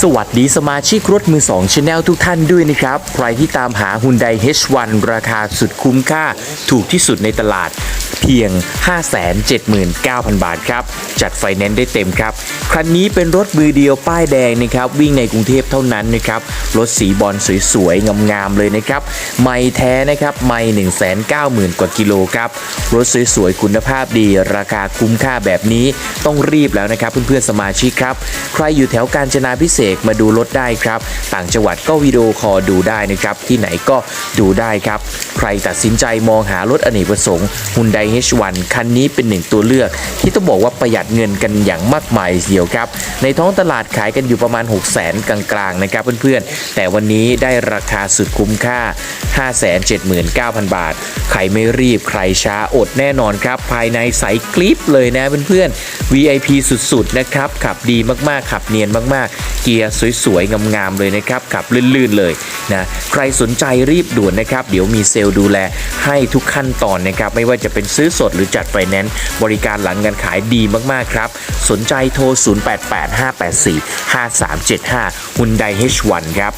สวัสดีสมาชิกรถมือ2 Channel ทุกท่านด้วยนะครับ ใครที่ตามหา Hyundai H1 ราคาสุดคุ้มค่า ถูกที่สุดในตลาด เพียง 579,000 บาทครับ จัดไฟแนนซ์ได้เต็มครับ คันนี้เป็นรถมือเดียวป้ายแดงนะครับ วิ่งในกรุงเทพเท่านั้นนะครับ รถสีบอลสวยๆ งามๆ เลยนะครับ ไม่แท้นะครับ ไม่ 190,000 กว่ากิโลครับ รถสวยๆ คุณภาพดี ราคาคุ้มค่าแบบนี้ต้องรีบแล้วนะครับ เพื่อนๆ สมาชิกครับ ใครอยู่แถวกาญจนาพิเศษมาดูรถได้ครับ ต่างจังหวัดก็วิดีโอคอลดูได้นะครับ ที่ไหนก็ดูได้ครับ ใครตัดสินใจมองหารถอเนกประสงค์ Hyundai H1 คันนี้เป็นหนึ่งตัวเลือก ที่ต้องบอกว่าประหยัดเงินกันอย่างมากมายเดียวครับ ในท้องตลาดขายกันอยู่ประมาณ 6 0 0 0 0 0กลางๆนะครับเพื่อนๆ แต่วันนี้ได้ราคาสุดคุ้มค่า 579,000 บาท ใครไม่รีบใครช้าอดแน่นอนครับ ภายในใสกริปเลยนะเพื่อนๆ VIP สุดๆนะครับขับดีมากๆขับเนียนมากๆ เกียร์สวยๆงามๆเลยนะครับขับลื่นๆเลยนะใครสนใจรีบด่วนนะครับ เดี๋ยวมีเซลล์ดูแลให้ทุกขั้นตอนนะครับไม่ว่าจะเป็นซื้อสดหรือจัดไฟแนนซ์บริการหลังการขายดีมากๆครับ สนใจโทร 0885845375 Hyundai H1 ครับ